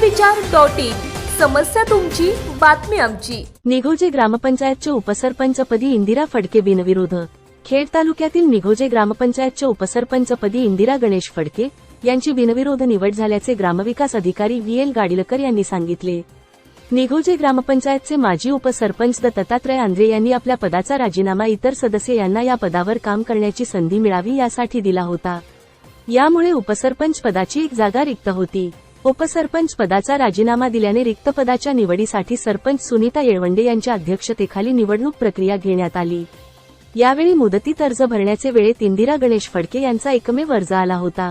विचार dot in. समस्या तुमची बातमी आमची. निघोजे ग्रामपंचायतच्या उपसरपंचपदी इंदिरा फडके बिनविरोध. खेड तालुक्यातील निघोजे ग्रामपंचायतच्या उपसरपंचपदी इंदिरा गणेश फडके यांची बिनविरोध निवड झाल्याचे ग्रामविकास अधिकारी व्ही. एल. गाडीलकर यांनी सांगितले. निघोजे ग्रामपंचायतचे माजी उपसरपंच दत्तात्रय आंद्रे यांनी आपल्या पदाचा राजीनामा इतर सदस्य यांना या पदावर काम करण्याची संधी मिळावी यासाठी दिला होता. यामुळे उपसरपंच पदाची एक जागा रिक्त होती. उपसरपंच पदाचा राजीनामा दिल्याने रिक्त पदाच्या निवडीसाठी सरपंच सुनीता येळवंडे यांच्या अध्यक्षतेखाली निवडणूक प्रक्रिया घेण्यात आली. यावेळी मुदतीत अर्ज भरण्याचे वेळेत इंदिरा गणेश फडके यांचा एकमेव अर्ज आला होता.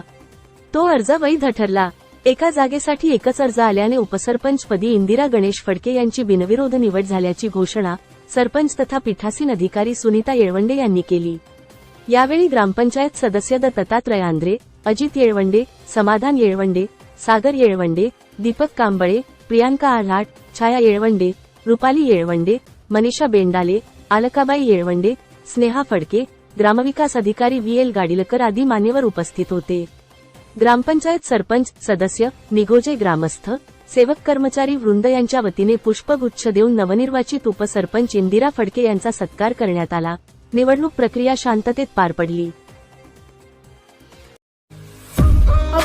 तो अर्ज वैध ठरला. एका जागेसाठी एकच अर्ज आल्याने उपसरपंचपदी इंदिरा गणेश फडके यांची बिनविरोध निवड झाल्याची घोषणा सरपंच तथा पीठासीन अधिकारी सुनीता येळवंडे यांनी केली. यावेळी ग्रामपंचायत सदस्य दत्तात्रय आंद्रे अजित येळवंडे समाधान येळवंडे सागर येळवंडे दीपक कांबळे प्रियांका आल्हाट छाया येळवंडे रुपाली येळवंडे मनीषा बेंडाले आलकाबाई येळवंडे स्नेहा फडके ग्रामविकास अधिकारी व्ही एल गाडीलकर आदी मान्यवर उपस्थित होते. ग्रामपंचायत सरपंच सदस्य निघोजे ग्रामस्थ सेवक कर्मचारी वृंद यांच्या वतीने पुष्पगुच्छ देऊन नवनिर्वाचित उपसरपंच इंदिरा फडके यांचा सत्कार करण्यात आला. निवडणूक प्रक्रिया शांततेत पार पडली.